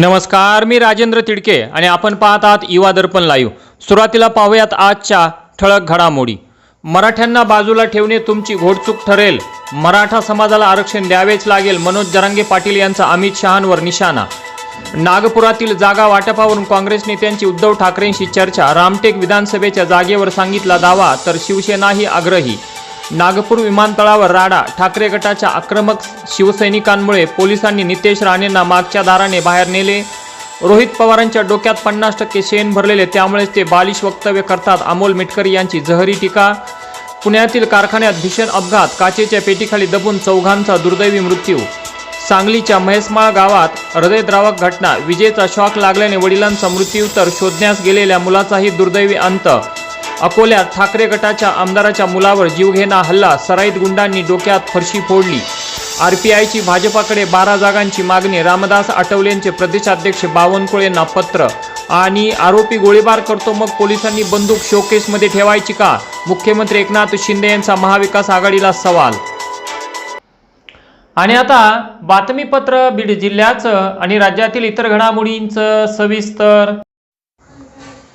नमस्कार मी राजेंद्र तिडके आणि आपण पाहत आहात युवा दर्पण लाईव्ह. सुरुवातीला पाहूयात आजच्या ठळक घडामोडी. मराठ्यांना बाजूला ठेवणे तुमची घोडचूक ठरेल. मराठा समाजाला आरक्षण द्यावेच लागेल मनोज जरांगे पाटील यांचा अमित शहांवर निशाणा. नागपुरातील जागा वाटपावरून काँग्रेस नेत्यांची उद्धव ठाकरेंशी चर्चा. रामटेक विधानसभेच्या जागेवर सांगितला दावा तर शिवसेनाही आग्रही. नागपूर विमानतळावर राडा ठाकरे गटाच्या आक्रमक शिवसैनिकांमुळे पोलिसांनी नितेश राणेंना मागच्या दाराने बाहेर नेले. रोहित पवारांच्या डोक्यात पन्नास टक्के शेण भरलेले त्यामुळेच ते बालिश वक्तव्य करतात अमोल मिटकरी यांची जहरी टीका. पुण्यातील कारखान्यात भीषण अपघात काचेच्या पेटीखाली दबून चौघांचा दुर्दैवी मृत्यू. सांगलीच्या महेसमाळ गावात हृदयद्रावक घटना विजेचा शॉक लागल्याने वडिलांचा मृत्यू तर शोधण्यास गेलेल्या मुलाचाही दुर्दैवी अंत. अकोल्यात ठाकरे गटाच्या आमदाराच्या मुलावर जीवघेणा हल्ला सराईत गुंडांनी डोक्यात फरशी फोडली. आरपीआयची भाजपाकडे बारा जागांची मागणी रामदास आठवलेंचे प्रदेशाध्यक्ष बावनकुळेंना पत्र. आणि आरोपी गोळीबार करतो मग पोलिसांनी बंदूक शोकेसमध्ये ठेवायची का? मुख्यमंत्री एकनाथ शिंदे यांचा महाविकास आघाडीला सवाल. आणि आता बातमीपत्र बीड जिल्ह्याचं आणि राज्यातील इतर घडामोडींचं सविस्तर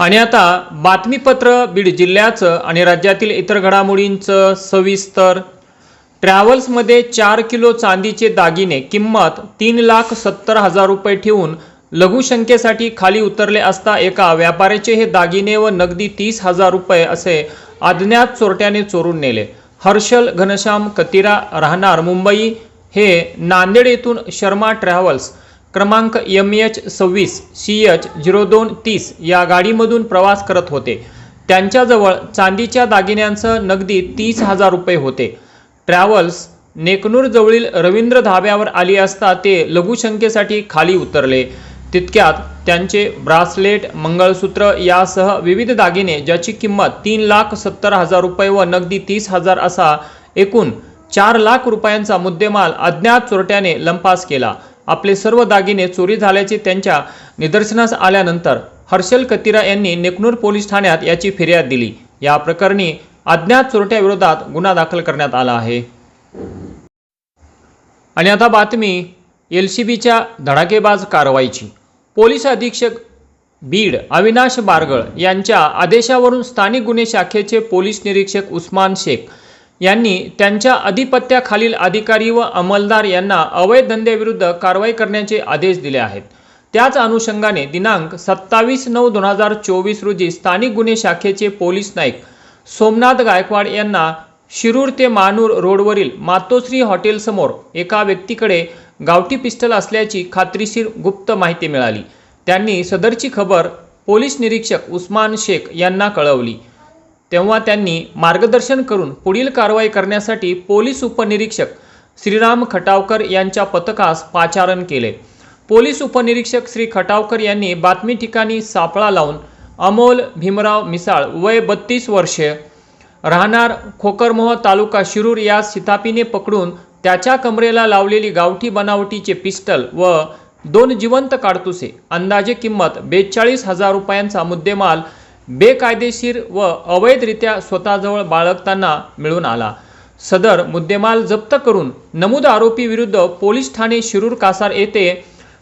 आणि आता बातमीपत्र बीड जिल्ह्याचं आणि राज्यातील इतर घडामोडींचं सविस्तर. ट्रॅव्हल्समध्ये चार किलो चांदीचे दागिने किंमत तीन लाख सत्तर हजार रुपये ठेवून लघुशंकेसाठी खाली उतरले असता एका व्यापाऱ्याचे हे दागिने व नगदी तीस हजार रुपये असे अज्ञात चोरट्याने चोरून नेले. हर्षल घनश्याम कतिरा राहणार मुंबई हे नांदेड येथून शर्मा ट्रॅव्हल्स. क्रमांक एम एच सव्वीस सी एच झिरो दोन तीस या गाडीमधून प्रवास करत होते. त्यांच्याजवळ चांदीच्या दागिन्यांसह नगदी तीस हजार रुपये होते. ट्रॅव्हल्स नेकनूरजवळील रवींद्र धाब्यावर आली असता ते लघुशंकेसाठी खाली उतरले. तितक्यात त्यांचे ब्रासलेट मंगळसूत्र यासह विविध दागिने ज्याची किंमत तीन लाख सत्तर हजार रुपये व नगदी तीस हजार असा एकूण चार लाख रुपयांचा मुद्देमाल अज्ञात चोरट्याने लंपास केला. आपले सर्व दागिने चोरी झाल्याचे त्यांच्या निदर्शनास आल्यानंतर हर्षल कतिरा यांनी नेकनूर पोलीस ठाण्यात याची फिर्याद दिली. या प्रकरणी अज्ञात चोरट्याविरोधात गुन्हा दाखल करण्यात आला आहे. आणि आता बातमी एल सी बीच्या धडाकेबाज कारवाईची. पोलीस अधीक्षक बीड अविनाश बारगळ यांच्या आदेशावरून स्थानिक गुन्हे शाखेचे पोलीस निरीक्षक उस्मान शेख यांनी त्यांच्या अधिपत्याखालील अधिकारी व अंमलदार यांना अवैध धंद्याविरुद्ध कारवाई करण्याचे आदेश दिले आहेत. त्याच अनुषंगाने दिनांक सत्तावीस नऊ दोन हजार चोवीस रोजी स्थानिक गुन्हे शाखेचे पोलीस नाईक सोमनाथ गायकवाड यांना शिरूर ते मानूर रोडवरील मातोश्री हॉटेलसमोर एका व्यक्तीकडे गावठी पिस्टल असल्याची खात्रीशीर गुप्त माहिती मिळाली. त्यांनी सदरची खबर पोलीस निरीक्षक उस्मान शेख यांना कळवली. तेव्हा त्यांनी मार्गदर्शन करून पुढील कारवाई करण्यासाठी पोलीस उपनिरीक्षक श्रीराम खटावकर यांच्या पथकास पाचारण केले. पोलीस उपनिरीक्षक श्री खटावकर यांनी बातमी ठिकाणी सापळा लावून अमोल भीमराव मिसाळ वय बत्तीस वर्षे राहणार खोकरमोह तालुका शिरूर या शितापीने पकडून त्याच्या कमरेला लावलेली गावठी बनावटीचे पिस्टल व दोन जिवंत काडतुसे. अंदाजे किंमत बेचाळीस हजार रुपयांचा मुद्देमाल बेकायदेशीर व अवैधरित्या स्वतःजवळ बाळगताना मिळून आला. सदर मुद्देमाल जप्त करून नमूद आरोपी विरुद्ध पोलीस ठाणे शिरूर कासार येथे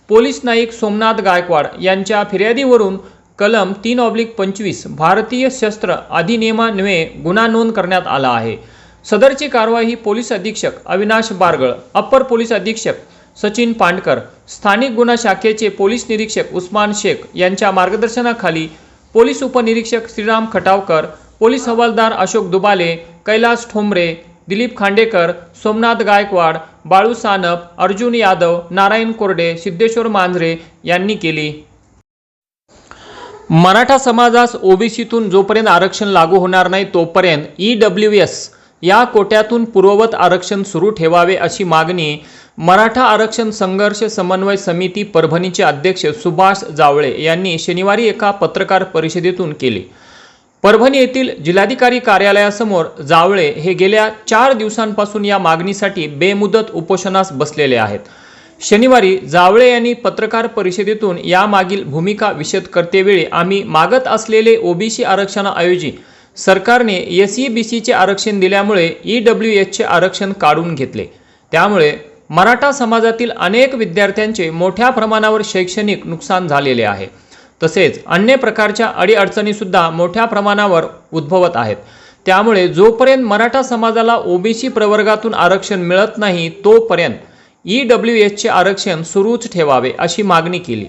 पोलीस नाईक सोमनाथ गायकवाड यांच्या फिर्यादीवरून कलम तीन ऑब्लिक पंचवीस भारतीय शस्त्र अधिनियमान्वये गुन्हा नोंद करण्यात आला आहे. सदरची कारवाई ही पोलीस अधीक्षक अविनाश बारगळ अप्पर पोलीस अधीक्षक सचिन पांडकर स्थानिक गुन्हा शाखेचे पोलीस निरीक्षक उस्मान शेख यांच्या मार्गदर्शनाखाली पोलीस उपनिरीक्षक श्रीराम खटावकर पोलीस हवालदार अशोक दुबाले कैलास ठोंबरे दिलीप खांडेकर सोमनाथ गायकवाड बाळू सानप अर्जुन यादव नारायण कोरडे सिद्धेश्वर मांजरे यांनी केली. मराठा समाजास ओबीसीतून जोपर्यंत आरक्षण लागू होणार नाही तोपर्यंत ई डब्ल्यू एस या कोट्यातून पूर्ववत आरक्षण सुरू ठेवावे अशी मागणी मराठा आरक्षण संघर्ष समन्वय समिती परभणीचे अध्यक्ष सुभाष जावळे यांनी शनिवारी एका पत्रकार परिषदेतून केली. परभणी येथील जिल्हाधिकारी कार्यालयासमोर जावळे हे गेल्या चार दिवसांपासून या मागणीसाठी बेमुदत उपोषणास बसलेले आहेत. शनिवारी जावळे यांनी पत्रकार परिषदेतून यामागील भूमिका विषद करतेवेळी आम्ही मागत असलेले ओबीसी आरक्षणाऐवजी सरकारने एस ई बी सीचे आरक्षण दिल्यामुळे ई डब्ल्यू एचचे आरक्षण काढून घेतले. त्यामुळे मराठा समाजातील अनेक विद्यार्थ्यांचे मोठ्या प्रमाणावर शैक्षणिक नुकसान झालेले आहे. तसेच अन्य प्रकारच्या अडीअडचणीसुद्धा मोठ्या प्रमाणावर उद्भवत आहेत. त्यामुळे जोपर्यंत मराठा समाजाला ओबीसी प्रवर्गातून आरक्षण मिळत नाही तोपर्यंत ई डब्ल्यू एचचे आरक्षण सुरूच ठेवावे अशी मागणी केली.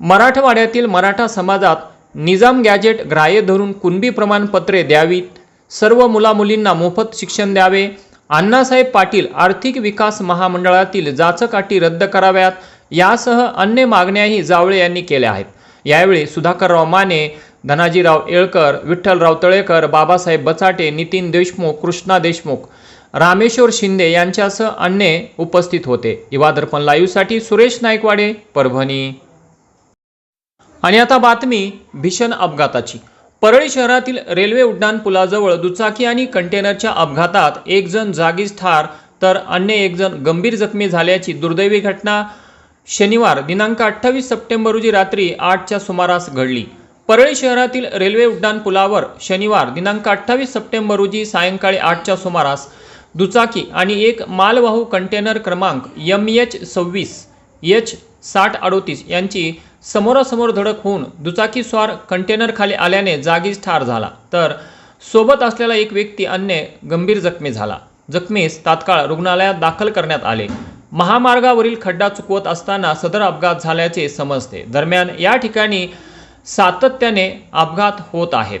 मराठवाड्यातील मराठा समाजात निजाम गॅजेट ग्राह्य धरून कुणबी प्रमाणपत्रे द्यावीत? सर्व मुलामुलींना मोफत शिक्षण द्यावे? अण्णासाहेब पाटील आर्थिक विकास महामंडळातील जाचकाठी रद्द कराव्यात? यासह अन्य मागण्याही जावळे यांनी केल्या आहेत. यावेळी सुधाकरराव माने धनाजीराव येळकर विठ्ठलराव तळेकर बाबासाहेब बचाटे नितीन देशमुख कृष्णा देशमुख रामेश्वर शिंदे यांच्यासह अन्य उपस्थित होते. युवा दर्पण लाईव्हसाठी सुरेश नायकवाडे परभणी. आणि आता बातमी भीषण अपघाताची. परळी शहरातील रेल्वे उड्डाण पुलाजवळ दुचाकी आणि कंटेनरच्या अपघातात एक जण जागीच ठार तर अन्य एक जण गंभीर जखमी झाल्याची दुर्दैवी घटना शनिवार दिनांक अठ्ठावीस सप्टेंबर रोजी रात्री आठच्या सुमारास घडली. परळी शहरातील रेल्वे उड्डाण पुलावर शनिवार दिनांक अठ्ठावीस सप्टेंबर रोजी सायंकाळी आठच्या सुमारास दुचाकी आणि एक मालवाहू कंटेनर क्रमांक एम एच सव्वीस एच साठ अडोतीस यांची समोरासमोर धडक होऊन दुचाकी स्वार आल्याने जागीच ठार झाला. तर सोबत असलेला एक व्यक्ती अन्य गंभीर जखमी झाला. जखमीस तात्काळ रुग्णालयात दाखल करण्यात आले. महामार्गावरील खड्डा चुकवत असताना सदर अपघात झाल्याचे समजते. दरम्यान या ठिकाणी सातत्याने अपघात होत आहेत.